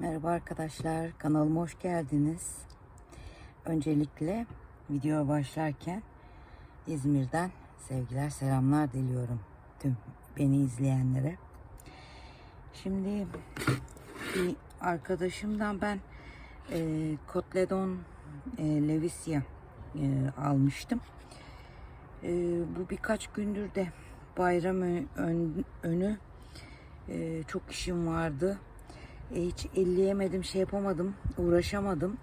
Merhaba arkadaşlar, kanalıma hoş geldiniz. Öncelikle video başlarken İzmir'den sevgiler, selamlar diliyorum tüm beni izleyenlere. Şimdi bir arkadaşımdan ben e, Kotledon e, Levisia e, almıştım. E, bu birkaç gündür de bayram ön- önü e, çok işim vardı. E, hiç elleyemedim, şey yapamadım, uğraşamadım.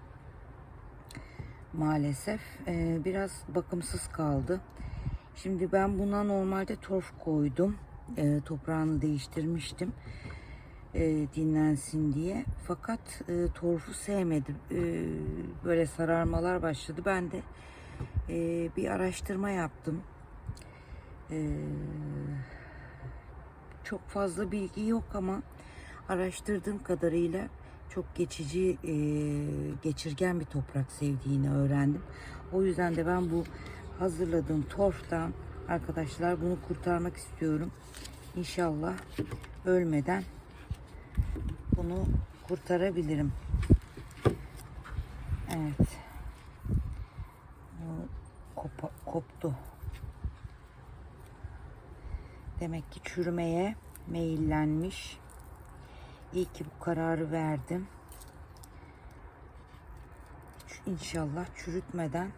Maalesef E, biraz bakımsız kaldı. Şimdi ben buna normalde torf koydum. E, toprağını değiştirmiştim. E, dinlensin diye. Fakat e, torfu sevmedim. E, böyle sararmalar başladı. Ben de e, bir araştırma yaptım. E, çok fazla bilgi yok ama araştırdığım kadarıyla çok geçici, e, geçirgen bir toprak sevdiğini öğrendim. O yüzden de ben bu hazırladığım torftan arkadaşlar bunu kurtarmak istiyorum. İnşallah ölmeden bunu kurtarabilirim. Evet. Bu kopa- koptu. Demek ki çürümeye meyillenmiş. İyi ki bu kararı verdim. İnşallah çürütmeden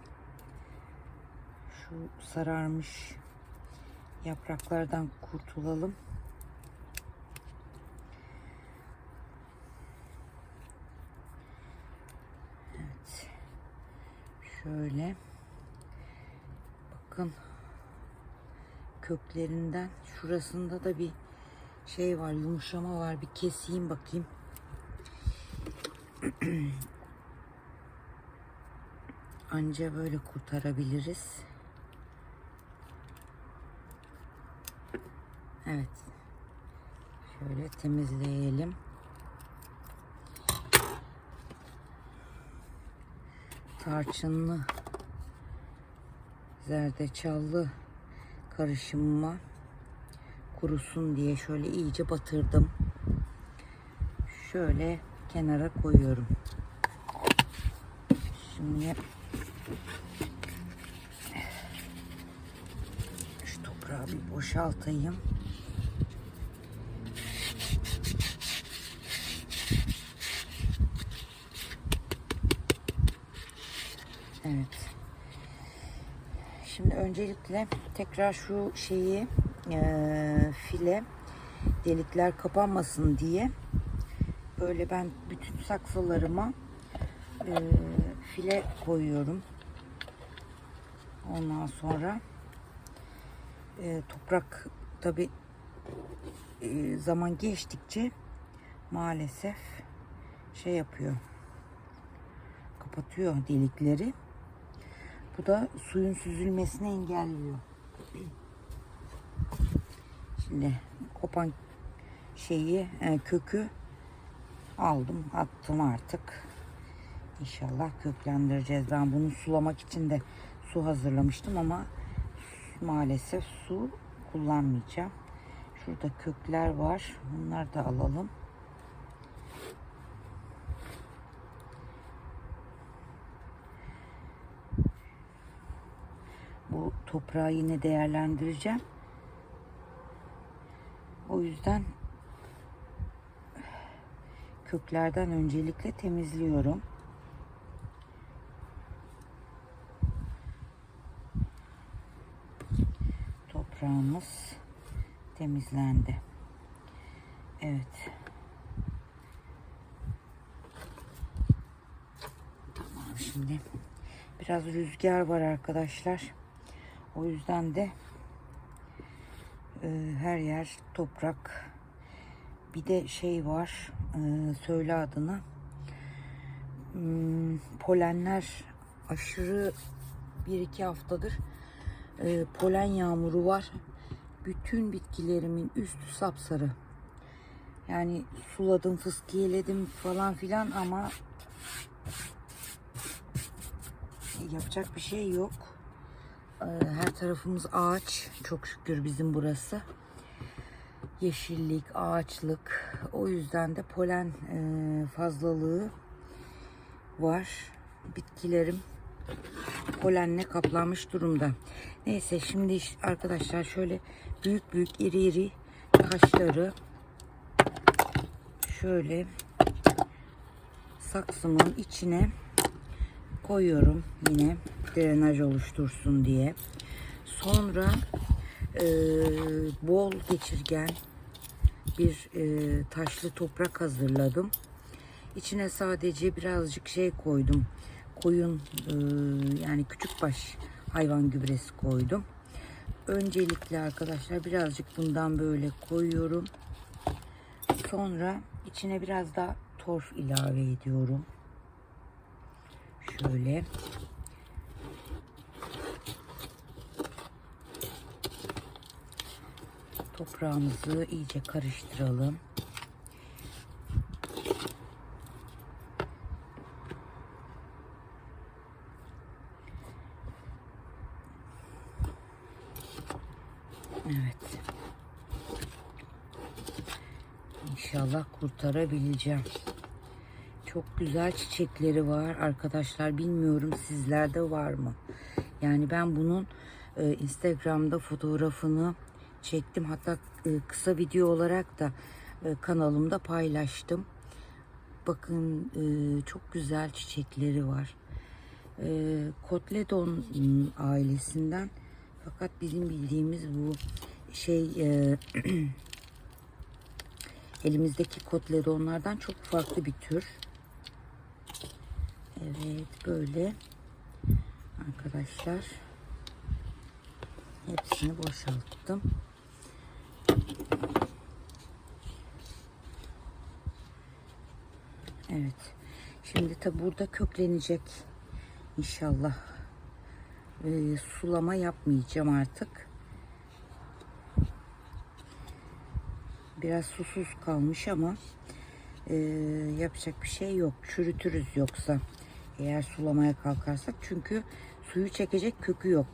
şu sararmış yapraklardan kurtulalım. Evet. Şöyle. Bakın köklerinden şurasında da bir şey var yumuşama var. Bir keseyim bakayım. Anca böyle kurtarabiliriz. Evet. Şöyle temizleyelim. Tarçınlı zerdeçallı karışımıma kurusun diye şöyle iyice batırdım. Şöyle kenara koyuyorum. Şimdi şu toprağı bir boşaltayım. Evet. Şimdi öncelikle tekrar şu şeyi eee, file delikler kapanmasın diye böyle ben bütün saksılarıma eee, file koyuyorum. Ondan sonra eee, toprak tabi zaman geçtikçe maalesef şey yapıyor kapatıyor delikleri. Bu da suyun süzülmesini engelliyor. Şimdi kopan şeyi e, kökü aldım attım artık. İnşallah köklendireceğiz. Ben bunu sulamak için de su hazırlamıştım ama maalesef su kullanmayacağım. Şurada kökler var. Bunları da alalım. Bu toprağı yine değerlendireceğim. O yüzden köklerden öncelikle temizliyorum. Toprağımız temizlendi. Evet. Tamam şimdi biraz rüzgar var arkadaşlar. O yüzden de e, her yer toprak. Bir de şey var. e, söyle adını. Hmm, polenler aşırı bir iki haftadır e, polen yağmuru var. Bütün bitkilerimin üstü sapsarı. Yani suladım, fıskiyeledim falan filan ama yapacak bir şey yok. Ee, Her tarafımız ağaç. Çok şükür bizim burası. yeşillik, ağaçlık. O yüzden de polen e, fazlalığı var. Bitkilerim polenle kaplanmış durumda. Neyse şimdi iş- arkadaşlar şöyle büyük büyük iri iri taşları şöyle saksımın içine koyuyorum yine drenaj oluştursun diye. Sonra e, bol geçirgen bir e, taşlı toprak hazırladım. İçine sadece birazcık şey koydum. Koyun e, yani küçükbaş hayvan gübresi koydum. Öncelikle arkadaşlar birazcık bundan böyle koyuyorum. Sonra içine biraz da torf ilave ediyorum. Şöyle. Toprağımızı iyice karıştıralım. Evet. İnşallah kurtarabileceğim. Çok güzel çiçekleri var arkadaşlar. Bilmiyorum sizlerde var mı? Yani ben bunun e, Instagram'da fotoğrafını çektim. Hatta e, kısa video olarak da e, kanalımda paylaştım. Bakın e, çok güzel çiçekleri var. Kotledon ailesinden fakat bizim bildiğimiz bu şey elimizdeki kotledonlardan çok farklı bir tür. Evet böyle arkadaşlar hepsini boşalttım. Evet. Şimdi tabi burada köklenecek inşallah. Ee, sulama yapmayacağım artık. Biraz susuz kalmış ama e, yapacak bir şey yok. Çürütürüz yoksa eğer sulamaya kalkarsak. Çünkü suyu çekecek kökü yok.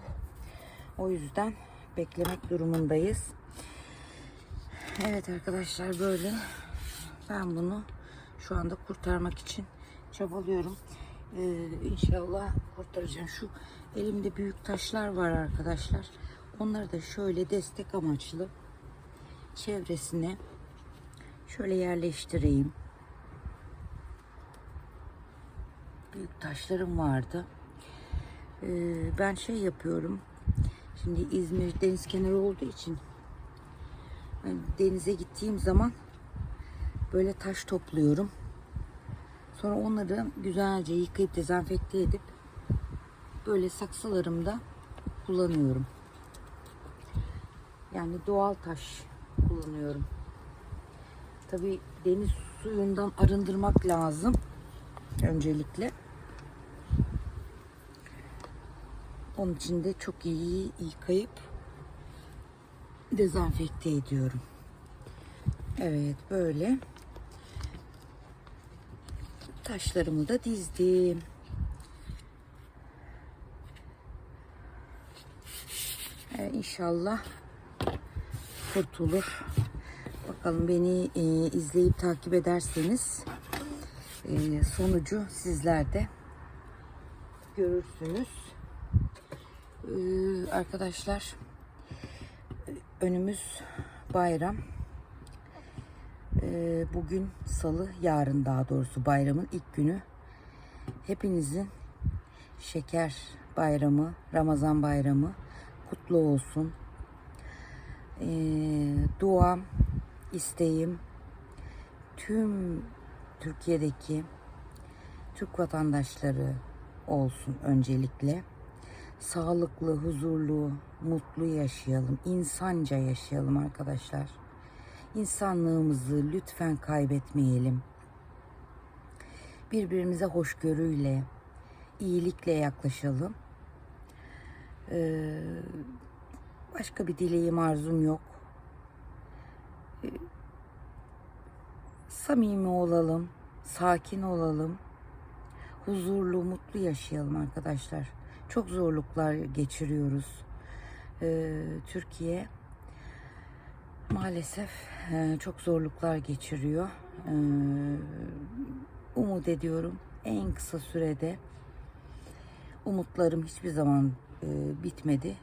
O yüzden beklemek durumundayız. Evet arkadaşlar böyle ben bunu şu anda kurtarmak için çabalıyorum. Ee, inşallah kurtaracağım. Şu elimde büyük taşlar var arkadaşlar. Onları da şöyle destek amaçlı çevresine şöyle yerleştireyim. Büyük taşlarım vardı. Ee, ben şey yapıyorum. Şimdi İzmir deniz kenarı olduğu için ben denize gittiğim zaman böyle taş topluyorum. Sonra onları güzelce yıkayıp dezenfekte edip böyle saksılarımda kullanıyorum. Yani doğal taş kullanıyorum. Tabi deniz suyundan arındırmak lazım. Öncelikle. Onun için de çok iyi yıkayıp dezenfekte ediyorum. Evet böyle taşlarımı da dizdim. Ee, inşallah kurtulur. Bakalım beni e, izleyip takip ederseniz e, sonucu sizler de görürsünüz. Ee, arkadaşlar önümüz bayram. Ee, bugün salı, yarın daha doğrusu bayramın ilk günü. Hepinizin şeker bayramı, Ramazan bayramı kutlu olsun. Ee, duam, isteğim tüm Türkiye'deki Türk vatandaşları olsun öncelikle. Sağlıklı, huzurlu, mutlu yaşayalım. insanca yaşayalım arkadaşlar. İnsanlığımızı lütfen kaybetmeyelim. Birbirimize hoşgörüyle, iyilikle yaklaşalım. Ee, başka bir dileğim, arzum yok. Ee, samimi olalım, sakin olalım, huzurlu, mutlu yaşayalım arkadaşlar. Çok zorluklar geçiriyoruz. Ee, Türkiye maalesef e, çok zorluklar geçiriyor. E, umut ediyorum en kısa sürede umutlarım hiçbir zaman e, bitmedi.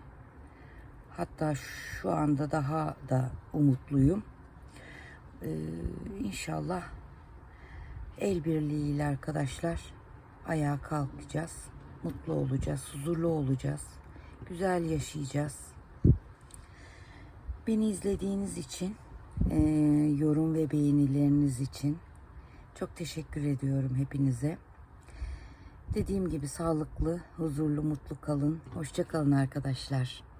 Hatta şu anda daha da umutluyum. İnşallah el birliğiyle arkadaşlar ayağa kalkacağız. Mutlu olacağız, huzurlu olacağız. Güzel yaşayacağız. Beni izlediğiniz için, e, yorum ve beğenileriniz için çok teşekkür ediyorum hepinize. Dediğim gibi sağlıklı, huzurlu, mutlu kalın. Hoşça kalın arkadaşlar.